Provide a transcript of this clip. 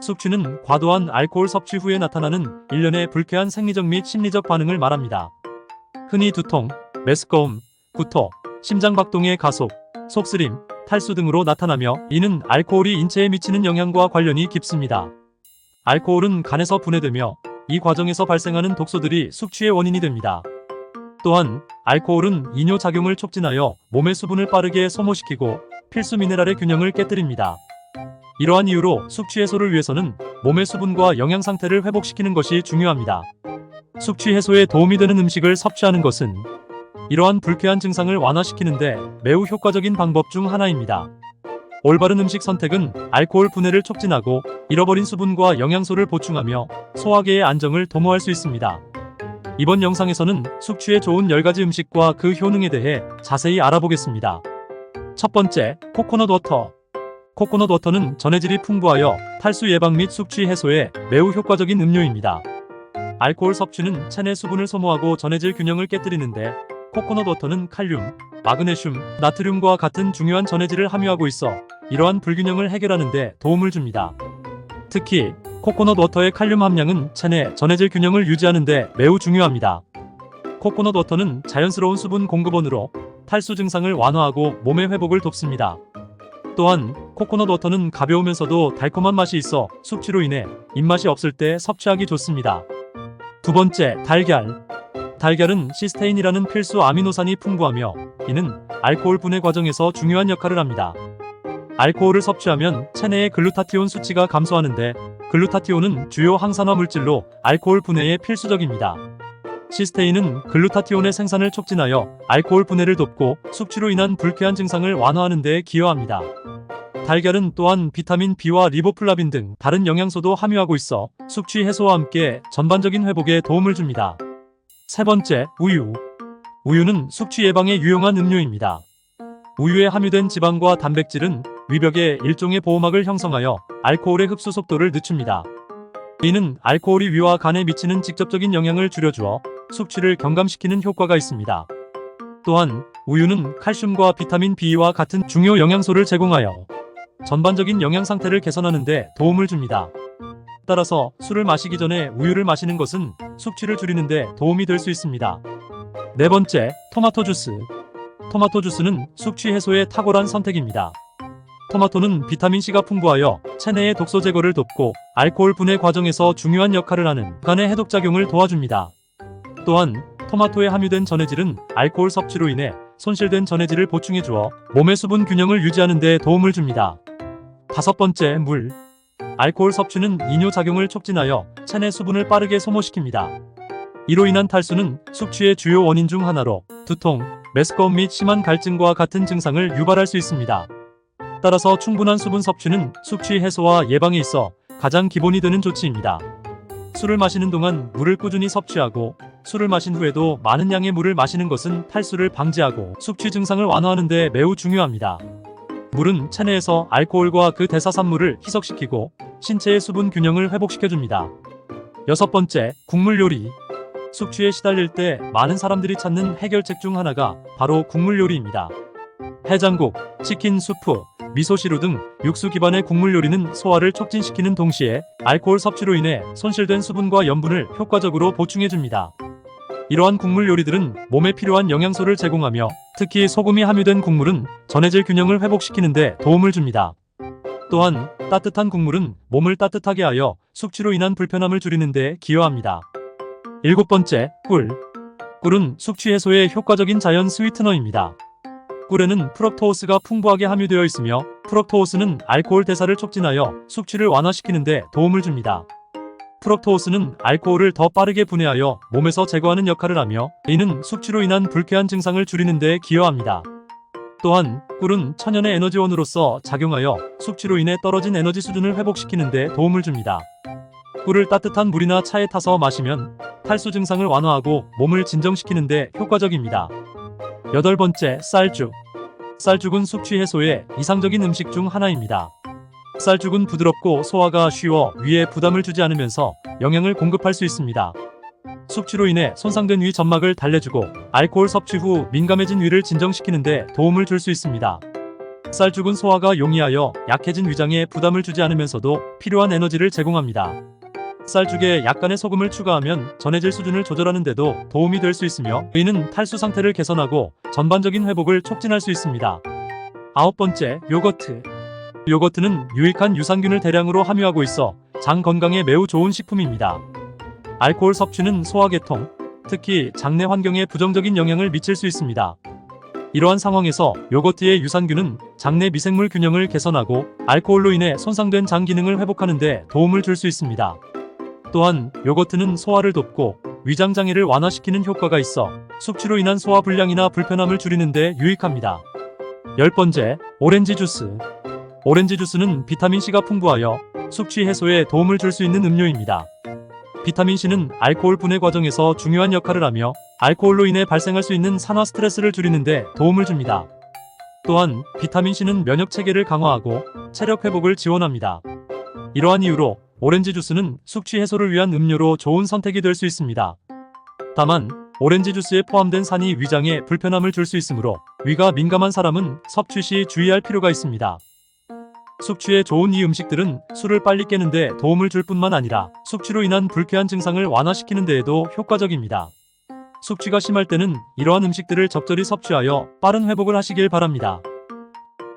숙취는 과도한 알코올 섭취 후에 나타나는 일련의 불쾌한 생리적 및 심리적 반응을 말합니다. 흔히 두통, 메스꺼움, 구토, 심장박동의 가속, 속쓰림, 탈수 등으로 나타나며 이는 알코올이 인체에 미치는 영향과 관련이 깊습니다. 알코올은 간에서 분해되며 이 과정에서 발생하는 독소들이 숙취의 원인이 됩니다. 또한 알코올은 이뇨 작용을 촉진하여 몸의 수분을 빠르게 소모시키고 필수 미네랄의 균형을 깨뜨립니다. 이러한 이유로 숙취 해소를 위해서는 몸의 수분과 영양 상태를 회복시키는 것이 중요합니다. 숙취 해소에 도움이 되는 음식을 섭취하는 것은 이러한 불쾌한 증상을 완화시키는데 매우 효과적인 방법 중 하나입니다. 올바른 음식 선택은 알코올 분해를 촉진하고 잃어버린 수분과 영양소를 보충하며 소화계의 안정을 도모할 수 있습니다. 이번 영상에서는 숙취에 좋은 10가지 음식과 그 효능에 대해 자세히 알아보겠습니다. 첫 번째, 코코넛 워터. 코코넛 워터는 전해질이 풍부하여 탈수 예방 및 숙취 해소에 매우 효과적인 음료입니다. 알코올 섭취는 체내 수분을 소모하고 전해질 균형을 깨뜨리는데 코코넛 워터는 칼륨, 마그네슘, 나트륨과 같은 중요한 전해질을 함유하고 있어 이러한 불균형을 해결하는 데 도움을 줍니다. 특히 코코넛 워터의 칼륨 함량은 체내 전해질 균형을 유지하는 데 매우 중요합니다. 코코넛 워터는 자연스러운 수분 공급원으로 탈수 증상을 완화하고 몸의 회복을 돕습니다. 또한 코코넛 워터는 가벼우면서도 달콤한 맛이 있어 숙취로 인해 입맛이 없을 때 섭취하기 좋습니다. 두 번째, 달걀. 달걀은 시스테인이라는 필수 아미노산이 풍부하며 이는 알코올 분해 과정에서 중요한 역할을 합니다. 알코올을 섭취하면 체내의 글루타티온 수치가 감소하는데 글루타티온은 주요 항산화 물질로 알코올 분해에 필수적입니다. 시스테인은 글루타티온의 생산을 촉진하여 알코올 분해를 돕고 숙취로 인한 불쾌한 증상을 완화하는 데 기여합니다. 달걀은 또한 비타민 B와 리보플라빈 등 다른 영양소도 함유하고 있어 숙취 해소와 함께 전반적인 회복에 도움을 줍니다. 세 번째, 우유. 우유는 숙취 예방에 유용한 음료입니다. 우유에 함유된 지방과 단백질은 위벽에 일종의 보호막을 형성하여 알코올의 흡수 속도를 늦춥니다. 이는 알코올이 위와 간에 미치는 직접적인 영향을 줄여주어 숙취를 경감시키는 효과가 있습니다. 또한 우유는 칼슘과 비타민 B와 같은 중요 영양소를 제공하여 전반적인 영양 상태를 개선하는 데 도움을 줍니다. 따라서 술을 마시기 전에 우유를 마시는 것은 숙취를 줄이는 데 도움이 될 수 있습니다. 네 번째, 토마토 주스. 토마토 주스는 숙취 해소에 탁월한 선택입니다. 토마토는 비타민C가 풍부하여 체내의 독소 제거를 돕고 알코올 분해 과정에서 중요한 역할을 하는 간의 해독작용을 도와줍니다. 또한 토마토에 함유된 전해질은 알코올 섭취로 인해 손실된 전해질을 보충해 주어 몸의 수분 균형을 유지하는 데 도움을 줍니다. 다섯 번째, 물. 알코올 섭취는 이뇨 작용을 촉진하여 체내 수분을 빠르게 소모시킵니다. 이로 인한 탈수는 숙취의 주요 원인 중 하나로 두통, 메스꺼움 및 심한 갈증과 같은 증상을 유발할 수 있습니다. 따라서 충분한 수분 섭취는 숙취 해소와 예방에 있어 가장 기본이 되는 조치입니다. 술을 마시는 동안 물을 꾸준히 섭취하고 술을 마신 후에도 많은 양의 물을 마시는 것은 탈수를 방지하고 숙취 증상을 완화하는 데 매우 중요합니다. 물은 체내에서 알코올과 그 대사산물을 희석시키고 신체의 수분 균형을 회복시켜줍니다. 여섯 번째, 국물 요리. 숙취에 시달릴 때 많은 사람들이 찾는 해결책 중 하나가 바로 국물 요리입니다. 해장국, 치킨 수프, 미소시루 등 육수 기반의 국물 요리는 소화를 촉진시키는 동시에 알코올 섭취로 인해 손실된 수분과 염분을 효과적으로 보충해줍니다. 이러한 국물 요리들은 몸에 필요한 영양소를 제공하며 특히 소금이 함유된 국물은 전해질 균형을 회복시키는데 도움을 줍니다. 또한 따뜻한 국물은 몸을 따뜻하게 하여 숙취로 인한 불편함을 줄이는 데 기여합니다. 일곱 번째, 꿀. 꿀은 숙취 해소에 효과적인 자연 스위트너입니다. 꿀에는 프럭토오스가 풍부하게 함유되어 있으며 프럭토오스는 알코올 대사를 촉진하여 숙취를 완화시키는 데 도움을 줍니다. 프럭토오스는 알코올을 더 빠르게 분해하여 몸에서 제거하는 역할을 하며 이는 숙취로 인한 불쾌한 증상을 줄이는 데 기여합니다. 또한 꿀은 천연의 에너지원으로서 작용하여 숙취로 인해 떨어진 에너지 수준을 회복시키는 데 도움을 줍니다. 꿀을 따뜻한 물이나 차에 타서 마시면 탈수 증상을 완화하고 몸을 진정시키는 데 효과적입니다. 여덟 번째, 쌀죽. 쌀죽은 숙취 해소에 이상적인 음식 중 하나입니다. 쌀죽은 부드럽고 소화가 쉬워 위에 부담을 주지 않으면서 영양을 공급할 수 있습니다. 숙취로 인해 손상된 위 점막을 달래주고 알코올 섭취 후 민감해진 위를 진정시키는데 도움을 줄 수 있습니다. 쌀죽은 소화가 용이하여 약해진 위장에 부담을 주지 않으면서도 필요한 에너지를 제공합니다. 쌀죽에 약간의 소금을 추가하면 전해질 수준을 조절하는 데도 도움이 될 수 있으며 의는 탈수 상태를 개선하고 전반적인 회복을 촉진할 수 있습니다. 아홉 번째, 요거트. 요거트는 유익한 유산균을 대량으로 함유하고 있어 장 건강에 매우 좋은 식품입니다. 알코올 섭취는 소화계통, 특히 장내 환경에 부정적인 영향을 미칠 수 있습니다. 이러한 상황에서 요거트의 유산균은 장내 미생물 균형을 개선하고 알코올로 인해 손상된 장 기능을 회복하는 데 도움을 줄 수 있습니다. 또한 요거트는 소화를 돕고 위장 장애를 완화시키는 효과가 있어 숙취로 인한 소화 불량이나 불편함을 줄이는 데 유익합니다. 열 번째, 오렌지 주스. 오렌지 주스는 비타민C가 풍부하여 숙취 해소에 도움을 줄 수 있는 음료입니다. 비타민C는 알코올 분해 과정에서 중요한 역할을 하며 알코올로 인해 발생할 수 있는 산화 스트레스를 줄이는데 도움을 줍니다. 또한 비타민C는 면역 체계를 강화하고 체력 회복을 지원합니다. 이러한 이유로 오렌지 주스는 숙취 해소를 위한 음료로 좋은 선택이 될 수 있습니다. 다만 오렌지 주스에 포함된 산이 위장에 불편함을 줄 수 있으므로 위가 민감한 사람은 섭취 시 주의할 필요가 있습니다. 숙취에 좋은 이 음식들은 술을 빨리 깨는데 도움을 줄 뿐만 아니라 숙취로 인한 불쾌한 증상을 완화시키는 데에도 효과적입니다. 숙취가 심할 때는 이러한 음식들을 적절히 섭취하여 빠른 회복을 하시길 바랍니다.